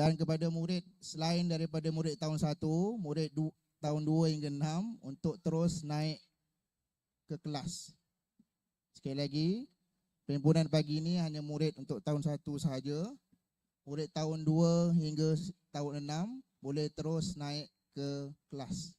Dan kepada murid selain daripada murid tahun 1, murid du, tahun 2 hingga 6 untuk terus naik ke kelas. Sekali lagi, perhimpunan pagi ini hanya murid untuk tahun 1 sahaja. Murid tahun 2 hingga tahun 6 boleh terus naik ke kelas.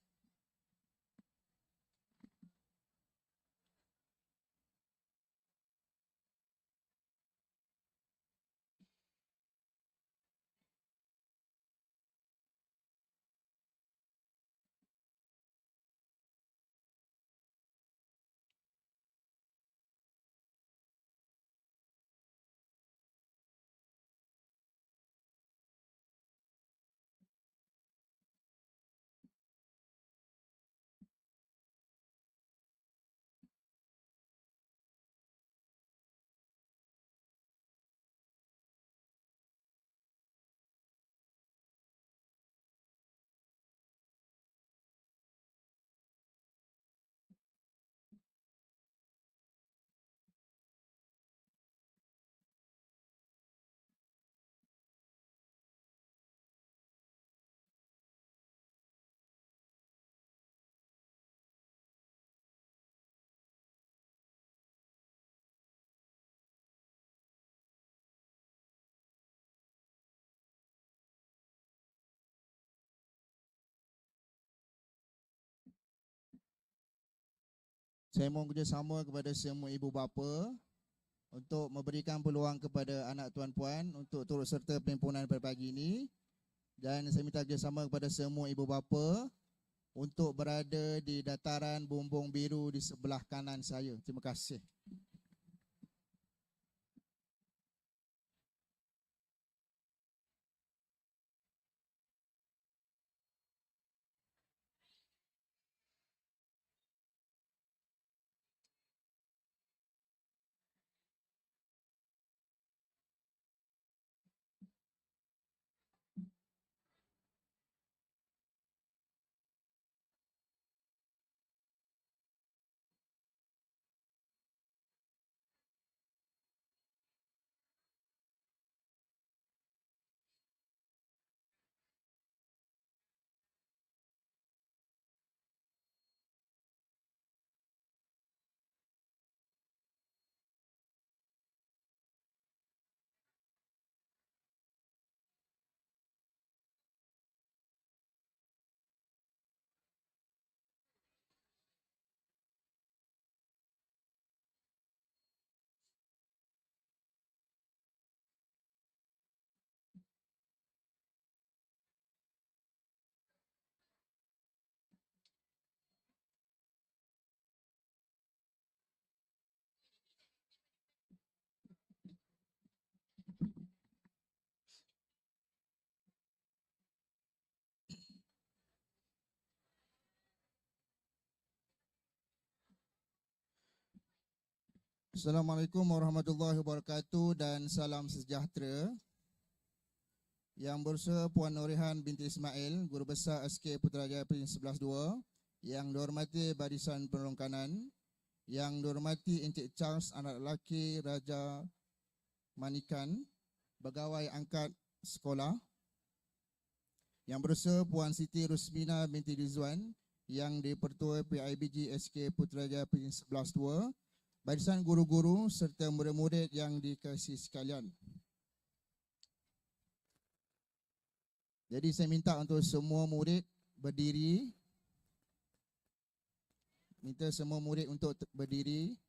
Saya mohon kerjasama kepada semua ibu bapa untuk memberikan peluang kepada anak tuan puan untuk turut serta perhimpunan pada pagi ini dan saya minta kerjasama kepada semua ibu bapa untuk berada di dataran bumbung biru di sebelah kanan saya. Terima kasih. Assalamualaikum warahmatullahi wabarakatuh dan salam sejahtera. Yang berusaha Puan Norihan binti Ismail, Guru Besar SK Putrajaya Peringkat 11-2. Yang dihormati Barisan Penolong Kanan. Yang dihormati Encik Charles, anak lelaki Raja Manikan, Pegawai Angkat Sekolah. Yang berusaha Puan Siti Rusmina binti Rizwan, yang dipertua PIBG SK Putrajaya Peringkat 11-2 barisan guru-guru serta murid-murid yang dikasihi sekalian. Jadi saya minta untuk semua murid berdiri. Minta semua murid untuk berdiri.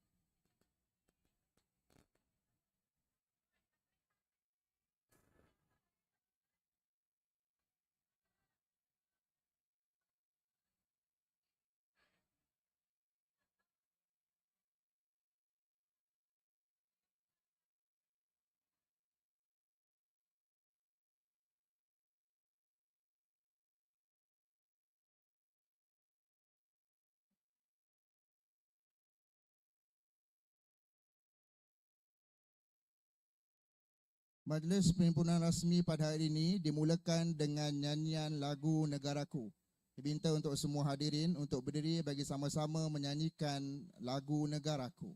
Majlis Perhimpunan Rasmi pada hari ini dimulakan dengan nyanyian lagu Negaraku. Diminta untuk semua hadirin untuk berdiri bagi sama-sama menyanyikan lagu Negaraku.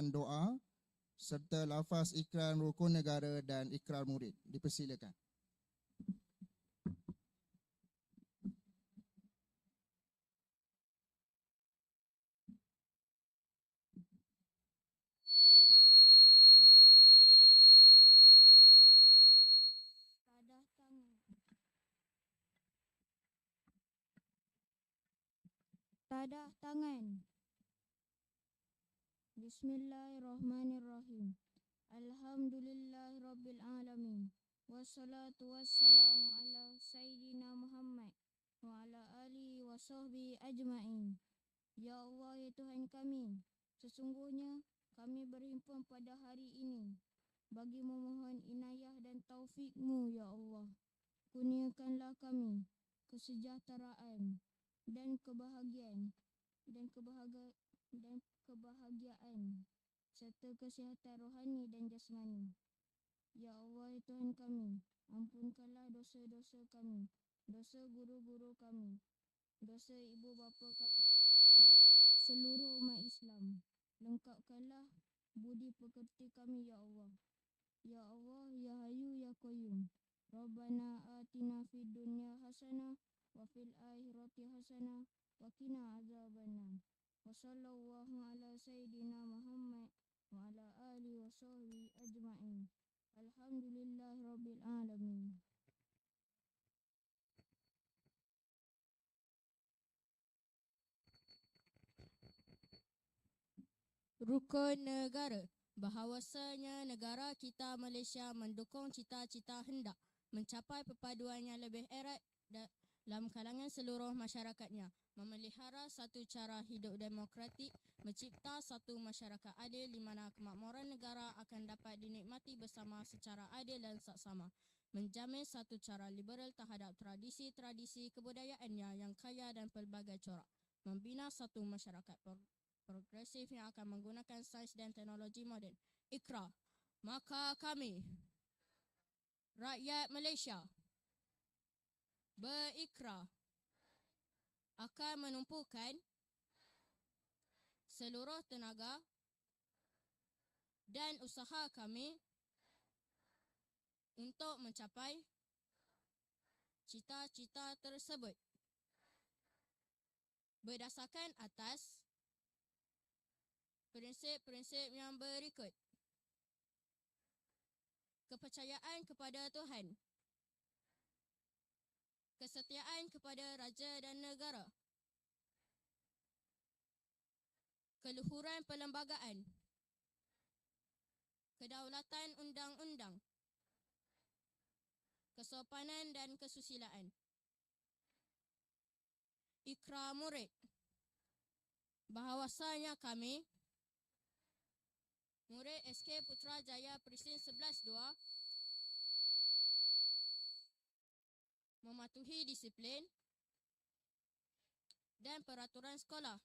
Bacaan doa serta lafaz ikrar rukun negara dan ikrar murid. Dipersilakan. Tadah tangan. Tadah tangan. Bismillahirrahmanirrahim. Alhamdulillahirabbil alamin. Wassalatu wassalamu ala sayyidina Muhammad wa ala alihi wa sahbihi ajma'in. Ya Allah ya Tuhan kami, sesungguhnya kami berhimpun pada hari ini bagi memohon inayah dan taufikmu ya Allah. Kurniakanlah kami kesejahteraan dan kebahagiaan dan kebahagia dan kebahagiaan serta kesihatan rohani dan jasmani. Ya Allah Tuhan kami, ampunkanlah dosa-dosa kami, dosa guru-guru kami, dosa ibu bapa kami dan seluruh umat Islam. Lengkapkanlah budi pekerti kami ya Allah. Ya Allah, Ya Hayyu, Ya Qayyum. Rabbana atina fid dunya hasanah wa fil akhirati hasanah wa qina azabannar. Sallallahu ala sayyidina Muhammad wa ala alihi wa sahbihi ajma'in. Alhamdulillahi rabbil alamin. Rukun negara bahawasanya negara kita Malaysia mendukung cita-cita hendak mencapai perpaduan yang lebih erat dalam kalangan seluruh masyarakatnya, memelihara satu cara hidup demokratik, mencipta satu masyarakat adil di mana kemakmuran negara akan dapat dinikmati bersama secara adil dan saksama, menjamin satu cara liberal terhadap tradisi-tradisi kebudayaannya yang kaya dan pelbagai corak, membina satu masyarakat pro- progresif yang akan menggunakan sains dan teknologi moden. Ikra. Maka kami, rakyat Malaysia, berikrar akan menumpukan seluruh tenaga dan usaha kami untuk mencapai cita-cita tersebut berdasarkan atas prinsip-prinsip yang berikut. Kepercayaan kepada Tuhan. Kesetiaan kepada raja dan negara. Keluhuran perlembagaan. Kedaulatan undang-undang. Kesopanan dan kesusilaan. Ikrar murid. Bahawasanya kami Murid SK Putrajaya Presin 11-2 mematuhi disiplin dan peraturan sekolah.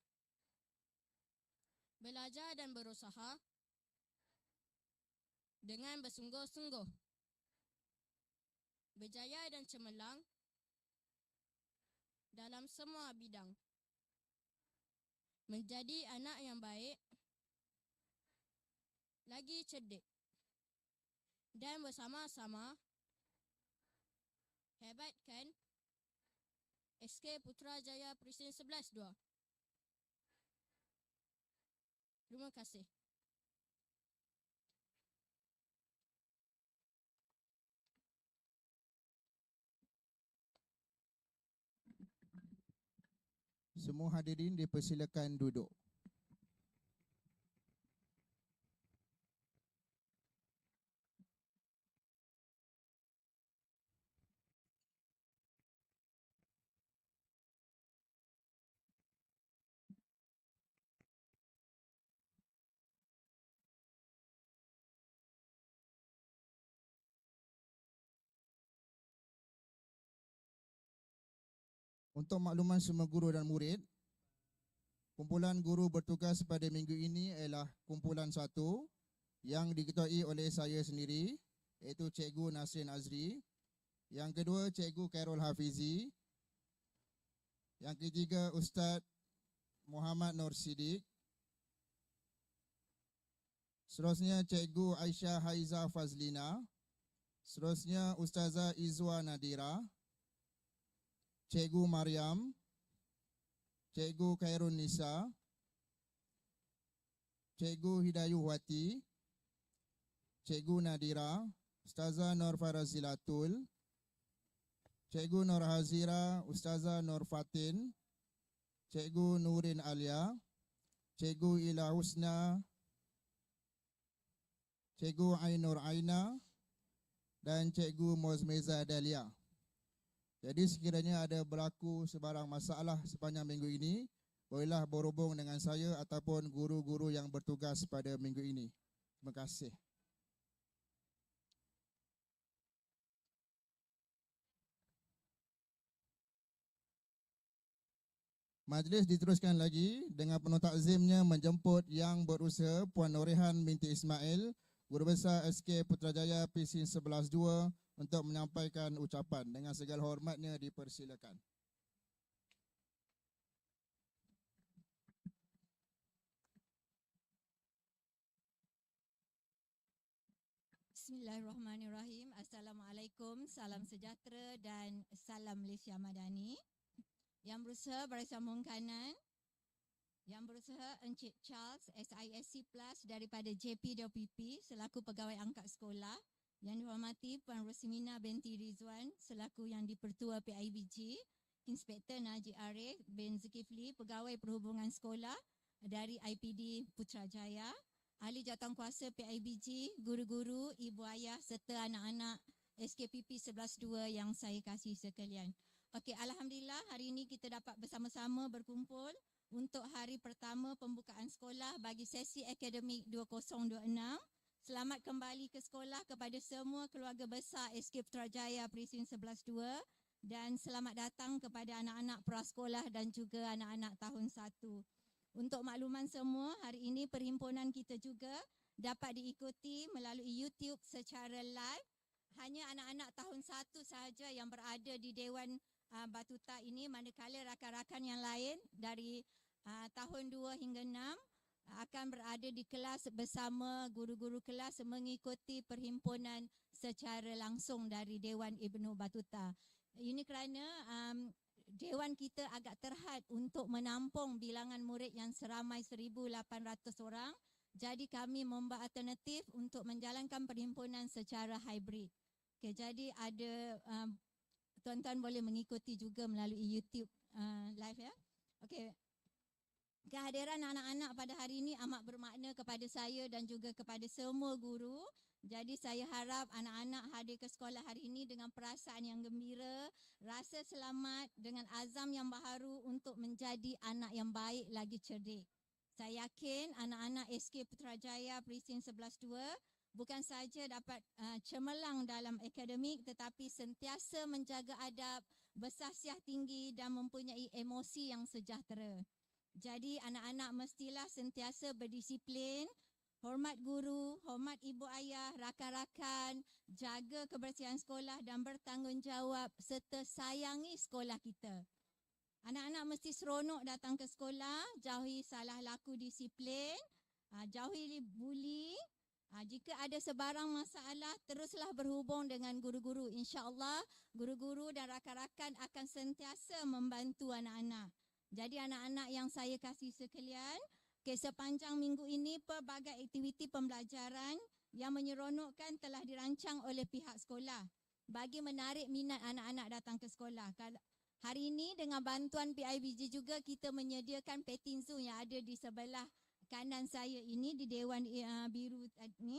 Belajar dan berusaha dengan bersungguh-sungguh. Berjaya dan cemerlang dalam semua bidang. Menjadi anak yang baik lagi cerdik dan bersama-sama hebatkan SK Putrajaya Presin 11-2. Terima kasih. Semua hadirin dipersilakan duduk. Untuk makluman semua guru dan murid, kumpulan guru bertugas pada minggu ini ialah kumpulan satu yang diketuai oleh saya sendiri iaitu Cikgu Nasrin Azri. Yang kedua Cikgu Khairul Hafizi. Yang ketiga Ustaz Muhammad Nur Siddiq. Seterusnya Cikgu Aisyah Haiza Fazlina. Seterusnya Ustazah Izwa Nadira. Cikgu Mariam. Cikgu Khairun Nisa. Cikgu Hidayuhwati. Cikgu Nadira. Ustazah Nur Farazilatul. Cikgu Nur Hazira, Ustazah Nur Fatin, Cikgu Nurin Alia, Cikgu Ila Husna, Cikgu Ainur Aina dan Cikgu Mozmeza Dahlia. Jadi sekiranya ada berlaku sebarang masalah sepanjang minggu ini, bolehlah berhubung dengan saya ataupun guru-guru yang bertugas pada minggu ini. Terima kasih. Majlis diteruskan lagi dengan penuh takzimnya menjemput yang berusaha Puan Norihan binti Ismail, Guru Besar SK Putrajaya PC 112 untuk menyampaikan ucapan dengan segala hormatnya dipersilakan. Bismillahirrahmanirrahim. Assalamualaikum, salam sejahtera dan salam Malaysia Madani. Yang berusaha barisan mohon kanan. Yang berusaha Encik Charles SISC Plus daripada JPWP selaku pegawai angkat sekolah. Yang dihormati Puan Rosmina binti Rizwan selaku yang dipertua PIBG. Inspektor Najib Arif bin Zulkifli pegawai perhubungan sekolah dari IPD Putrajaya ahli jawatankuasa PIBG, guru-guru, ibu ayah serta anak-anak SKPP 112 yang saya kasih sekalian. Okey, Alhamdulillah hari ini kita dapat bersama-sama berkumpul untuk hari pertama pembukaan sekolah bagi sesi akademik 2026. Selamat kembali ke sekolah kepada semua keluarga besar SK Putrajaya Presin 112 dan selamat datang kepada anak-anak prasekolah dan juga anak-anak tahun 1. Untuk makluman semua, hari ini perhimpunan kita juga dapat diikuti melalui YouTube secara live. Hanya anak-anak tahun satu sahaja yang berada di Dewan uh, Batuta ini manakala rakan-rakan yang lain dari uh, tahun 2 hingga 6 akan berada di kelas bersama guru-guru kelas mengikuti perhimpunan secara langsung dari Dewan Ibnu Batuta. Ini kerana um, Dewan kita agak terhad untuk menampung bilangan murid yang seramai 1,800 orang. Jadi kami membuat alternatif untuk menjalankan perhimpunan secara hybrid. Okay, jadi ada um, tuan-tuan boleh mengikuti juga melalui YouTube uh, live ya. Okey. Kehadiran anak-anak pada hari ini amat bermakna kepada saya dan juga kepada semua guru jadi saya harap anak-anak hadir ke sekolah hari ini dengan perasaan yang gembira, rasa selamat dengan azam yang baharu untuk menjadi anak yang baik lagi cerdik. Saya yakin anak-anak SK Putrajaya Presin 112 bukan saja dapat uh, cemerlang dalam akademik tetapi sentiasa menjaga adab, bersahsiah tinggi dan mempunyai emosi yang sejahtera. Jadi anak-anak mestilah sentiasa berdisiplin, hormat guru, hormat ibu ayah, rakan-rakan, jaga kebersihan sekolah dan bertanggungjawab serta sayangi sekolah kita. Anak-anak mesti seronok datang ke sekolah, jauhi salah laku disiplin, ah, jauhi buli. Ah, jika ada sebarang masalah, teruslah berhubung dengan guru-guru. InsyaAllah, guru-guru dan rakan-rakan akan sentiasa membantu anak-anak. Jadi anak-anak yang saya kasih sekalian, Okay, sepanjang minggu ini pelbagai aktiviti pembelajaran yang menyeronokkan telah dirancang oleh pihak sekolah bagi menarik minat anak-anak datang ke sekolah. Hari ini dengan bantuan PIBG juga kita menyediakan petting zoo yang ada di sebelah kanan saya ini di Dewan uh, Biru ini.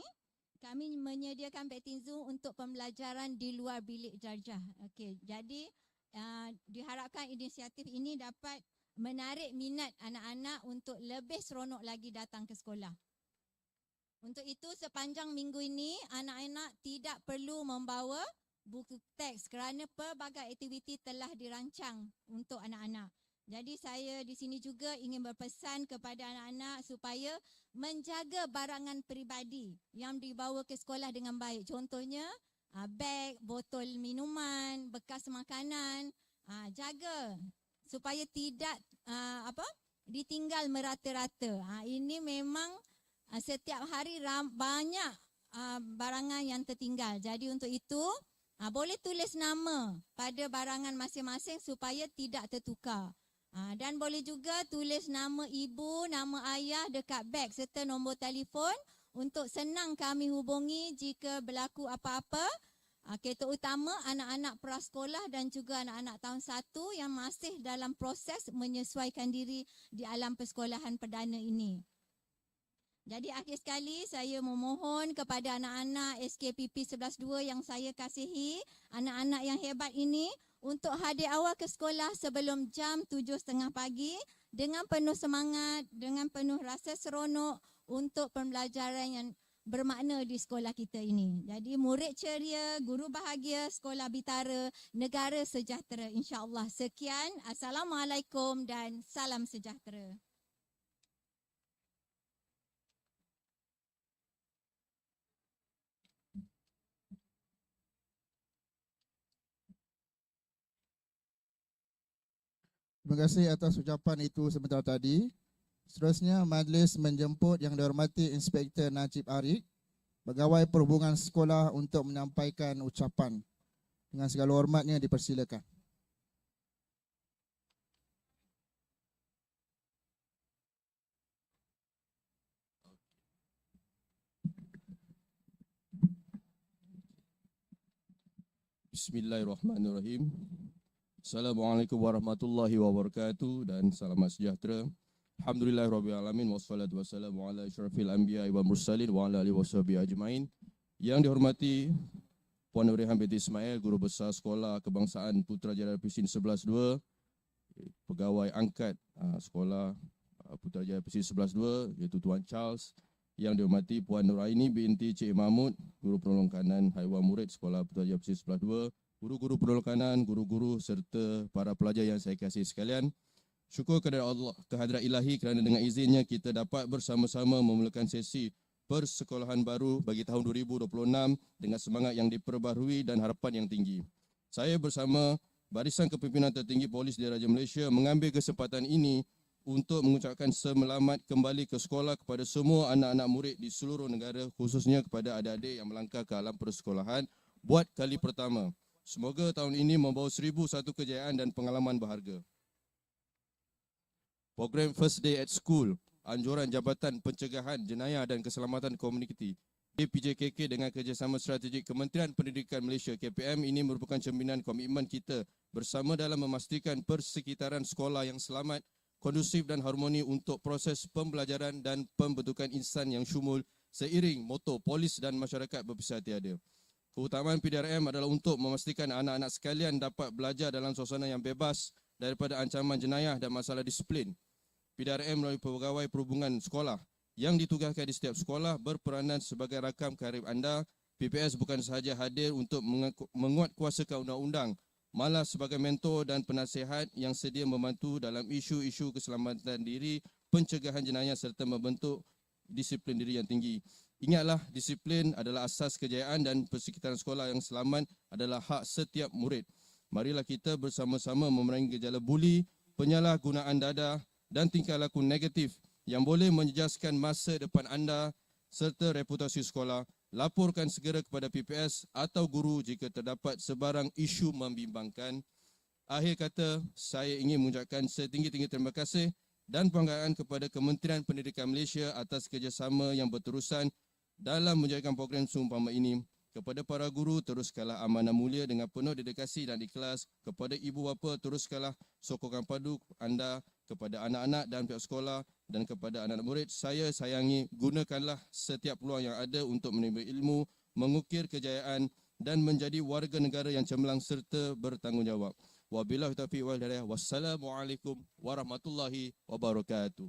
Kami menyediakan petting zoo untuk pembelajaran di luar bilik jarjah. Okey, jadi uh, diharapkan inisiatif ini dapat menarik minat anak-anak untuk lebih seronok lagi datang ke sekolah. Untuk itu sepanjang minggu ini anak-anak tidak perlu membawa buku teks kerana pelbagai aktiviti telah dirancang untuk anak-anak. Jadi saya di sini juga ingin berpesan kepada anak-anak supaya menjaga barangan peribadi yang dibawa ke sekolah dengan baik. Contohnya ah, beg, botol minuman, bekas makanan, ah, jaga supaya tidak uh, apa ditinggal merata-rata. Ha, ini memang uh, setiap hari ram, banyak uh, barangan yang tertinggal. Jadi untuk itu uh, boleh tulis nama pada barangan masing-masing supaya tidak tertukar. Uh, dan boleh juga tulis nama ibu, nama ayah dekat beg serta nombor telefon untuk senang kami hubungi jika berlaku apa-apa. Uh, kereta utama anak-anak prasekolah dan juga anak-anak tahun satu yang masih dalam proses menyesuaikan diri di alam persekolahan perdana ini. Jadi akhir sekali saya memohon kepada anak-anak SKPP 112 yang saya kasihi, anak-anak yang hebat ini untuk hadir awal ke sekolah sebelum jam 7.30 pagi dengan penuh semangat, dengan penuh rasa seronok untuk pembelajaran yang bermakna di sekolah kita ini. Jadi murid ceria, guru bahagia, sekolah bitara, negara sejahtera insya-Allah. Sekian, assalamualaikum dan salam sejahtera. Terima kasih atas ucapan itu sebentar tadi. Seterusnya, majlis menjemput yang dihormati Inspektor Najib Arik, Pegawai Perhubungan Sekolah untuk menyampaikan ucapan. Dengan segala hormatnya dipersilakan. Bismillahirrahmanirrahim. Assalamualaikum warahmatullahi wabarakatuh dan selamat sejahtera. Alhamdulillahirrahmanirrahim wassalatu wassalamu ala asyrafil anbiya wa mursalin wa ala alihi washabihi ajmain. Yang dihormati Puan Nurihan binti Ismail, Guru Besar Sekolah Kebangsaan Putrajaya Pisin 112, Pegawai Angkat ah, Sekolah ah, Putrajaya Pisin 112 iaitu Tuan Charles, yang dihormati Puan Nuraini binti Cik Mahmud, Guru Penolong Kanan Haiwan Murid Sekolah Putrajaya Pesisir 112, guru-guru penolong kanan, guru-guru serta para pelajar yang saya kasihi sekalian. Syukur kepada Allah, kehadrat ilahi kerana dengan izinnya kita dapat bersama-sama memulakan sesi persekolahan baru bagi tahun 2026 dengan semangat yang diperbaharui dan harapan yang tinggi. Saya bersama Barisan Kepimpinan Tertinggi Polis Diraja Malaysia mengambil kesempatan ini untuk mengucapkan selamat kembali ke sekolah kepada semua anak-anak murid di seluruh negara khususnya kepada adik-adik yang melangkah ke alam persekolahan buat kali pertama. Semoga tahun ini membawa seribu satu kejayaan dan pengalaman berharga. Program First Day at School, anjuran Jabatan Pencegahan Jenayah dan Keselamatan Komuniti DPJKK dengan kerjasama strategik Kementerian Pendidikan Malaysia KPM ini merupakan cerminan komitmen kita bersama dalam memastikan persekitaran sekolah yang selamat, kondusif dan harmoni untuk proses pembelajaran dan pembentukan insan yang syumul seiring moto polis dan masyarakat berpisah tiada. Keutamaan PDRM adalah untuk memastikan anak-anak sekalian dapat belajar dalam suasana yang bebas daripada ancaman jenayah dan masalah disiplin. PDRM melalui pegawai perhubungan sekolah yang ditugaskan di setiap sekolah berperanan sebagai rakam karib anda. PPS bukan sahaja hadir untuk mengaku- menguatkuasakan undang-undang, malah sebagai mentor dan penasihat yang sedia membantu dalam isu-isu keselamatan diri, pencegahan jenayah serta membentuk disiplin diri yang tinggi. Ingatlah, disiplin adalah asas kejayaan dan persekitaran sekolah yang selamat adalah hak setiap murid. Marilah kita bersama-sama memerangi gejala buli, penyalahgunaan dadah dan tingkah laku negatif yang boleh menjejaskan masa depan anda serta reputasi sekolah. Laporkan segera kepada PPS atau guru jika terdapat sebarang isu membimbangkan. Akhir kata, saya ingin mengucapkan setinggi-tinggi terima kasih dan penghargaan kepada Kementerian Pendidikan Malaysia atas kerjasama yang berterusan dalam menjalankan program seumpama ini. Kepada para guru, teruskanlah amanah mulia dengan penuh dedikasi dan ikhlas. Kepada ibu bapa, teruskanlah sokongan padu anda kepada anak-anak dan pihak sekolah dan kepada anak-anak murid. Saya sayangi, gunakanlah setiap peluang yang ada untuk menerima ilmu, mengukir kejayaan dan menjadi warga negara yang cemerlang serta bertanggungjawab. Wabillahi taufiq wal hidayah. Wassalamualaikum warahmatullahi wabarakatuh.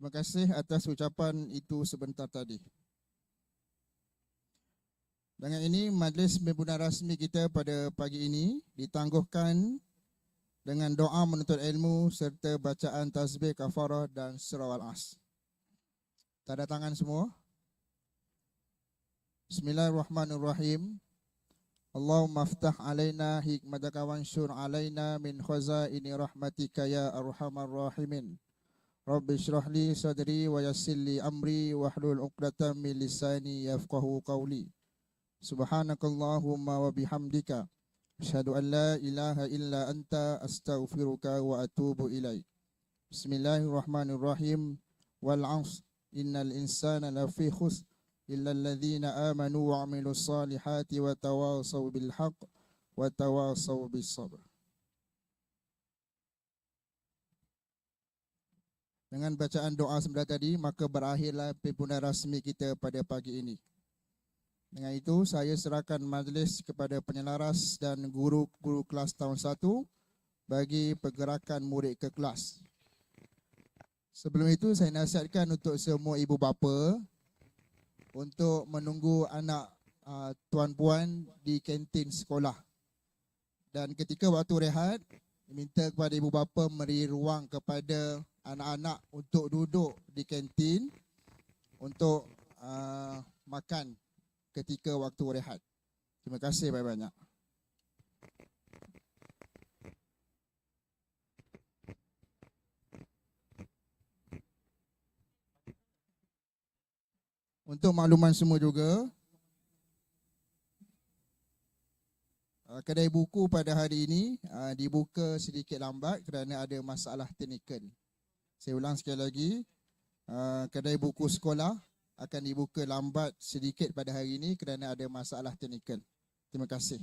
Terima kasih atas ucapan itu sebentar tadi. Dengan ini majlis pembinaan rasmi kita pada pagi ini ditangguhkan dengan doa menuntut ilmu serta bacaan tasbih kafarah dan surah al-as. Tanda tangan semua. Bismillahirrahmanirrahim. Allahumma aftah alaina hikmataka wansur alaina min khazaini rahmatika ya arhamar rahimin. Rabbi syrah li sadri wa yassir li amri wahlul uqdatan min lisani yafqahu qawli. Subhanakallahumma wa bihamdika. Asyadu an la ilaha illa anta astaghfiruka wa atubu ilaih Bismillahirrahmanirrahim. Wal ans innal insana lafi khus Illa alladhina amanu wa amilu salihati wa tawasaw bilhaq Wa tawasaw bisabr Dengan bacaan doa sebelah tadi, maka berakhirlah pimpinan rasmi kita pada pagi ini. Dengan itu, saya serahkan majlis kepada penyelaras dan guru-guru kelas tahun 1 bagi pergerakan murid ke kelas. Sebelum itu, saya nasihatkan untuk semua ibu bapa untuk menunggu anak uh, tuan-puan di kantin sekolah. Dan ketika waktu rehat, minta kepada ibu bapa memberi ruang kepada anak-anak untuk duduk di kantin untuk uh, makan ketika waktu rehat. Terima kasih banyak-banyak. Untuk makluman semua juga, uh, kedai buku pada hari ini uh, dibuka sedikit lambat kerana ada masalah teknikal. Saya ulang sekali lagi, uh, kedai buku sekolah akan dibuka lambat sedikit pada hari ini kerana ada masalah teknikal. Terima kasih.